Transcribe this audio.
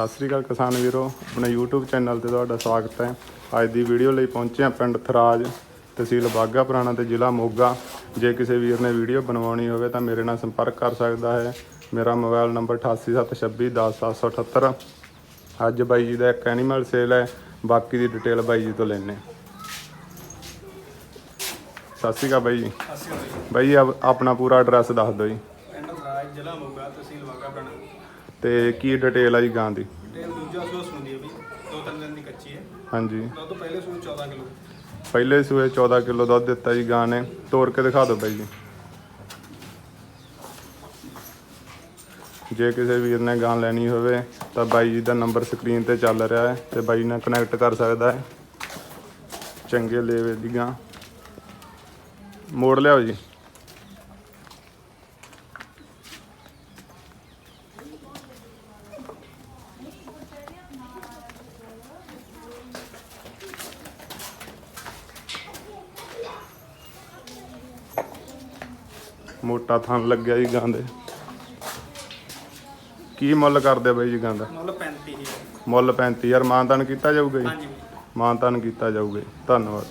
ਸਤਿ ਸ੍ਰੀ ਅਕਾਲ ਕਿਸਾਨ ਵੀਰੋ ਆਪਣੇ YouTube ਚੈਨਲ ਤੇ ਤੁਹਾਡਾ ਸਵਾਗਤ ਹੈ। ਅੱਜ ਦੀ ਵੀਡੀਓ ਲਈ ਪਹੁੰਚੇ ਹਾਂ ਪਿੰਡ ਥਰਾਜ ਤਹਿਸੀਲ ਬਾਗਾ ਪੁਰਾਣਾ ਤੇ ਜ਼ਿਲ੍ਹਾ ਮੋਗਾ। ਜੇ ਕਿਸੇ ਵੀਰ ਨੇ ਵੀਡੀਓ ਬਣਵਾਉਣੀ ਹੋਵੇ ਤਾਂ ਮੇਰੇ ਨਾਲ ਸੰਪਰਕ ਕਰ ਸਕਦਾ ਹੈ। ਮੇਰਾ ਮੋਬਾਈਲ ਨੰਬਰ 8876210778 ਅੱਜ ਬਾਈ ਜੀ ਦਾ ਇੱਕ ਐਨੀਮਲ ਸੇਲ ਹੈ ਬਾਕੀ ਦੀ ਡਿਟੇਲ ਬਾਈ ਜੀ ਤੋਂ ਲੈਣੇ ਸਤਿ ਸ੍ਰੀ ਅਕਾਲ ਬਾਈ ਜੀ। ਬਾਈ ਜੀ। ਆਪ- ਆਪਣਾ ਪੂਰਾ ਐਡਰੈਸ ਦੱਸ ਦਿਓ ਜੀ। ਪਿੰਡ ਰਾਜ ਜ਼ਿਲ੍ਹਾ ਮੋਗਾ ਤਹਿਸੀਲ ਵਾਗਾ ਪਿੰਡ ਤੇ ਕੀ ਡਿਟੇਲ ਆ ਜੀ ਗਾਂ ਦੀ? ਦੂਜਾ ਸੂਆ ਸੁਣਦੀ ਹੈ ਵੀ ਦੋ ਤਿੰਨ ਦਿਨ ਦੀ ਕੱਚੀ ਹੈ। ਹਾਂਜੀ। ਦੁੱਧ ਪਹਿਲੇ ਸੂਏ 14 ਕਿਲੋ। ਪਹਿਲੇ ਸੂਏ 14 ਕਿਲੋ ਦੁੱਧ ਦਿੱਤਾ ਜੀ ਗਾਂ ਨੇ। ਤੋੜ ਕੇ ਦਿਖਾ ਦਿਓ ਬਾਈ ਜੀ। ਜੇ ਕਿਸੇ ਵੀਰ ਨੇ ਗਾਂ ਲੈਣੀ ਹੋਵੇ ਤਾਂ ਬਾਈ ਜੀ ਦਾ ਨੰਬਰ ਸਕਰੀਨ ਤੇ ਚੱਲ ਰਿਹਾ ਹੈ ਤੇ ਬਾਈ ਨਾਲ ਕਨੈਕਟ ਕਰ ਸਕਦਾ ਹੈ। ਚੰਗੇ ਲੇਵੇ ਦੀ ਗਾਂ। ਮੋੜ ਲਿਆਓ ਜੀ। ਮੋਟਾ ਥਣ ਲੱਗਿਆ ਜੀ ਗਾਂ ਦੇ। ਕੀ ਮੁੱਲ ਕਰਦੇ ਬਾਈ ਜੀ ਗਾਂ ਦਾ? ਮੁੱਲ 35 ਹੀ ਹੈ ਮੁੱਲ 35000 ਮਾਨਤਾਨ ਕੀਤਾ ਜਾਊਗਾ ਜੀ? ਹਾਂਜੀ। ਮਾਨਤਾਨ ਕੀਤਾ ਜਾਊਗਾ ਜੀ। ਧੰਨਵਾਦ।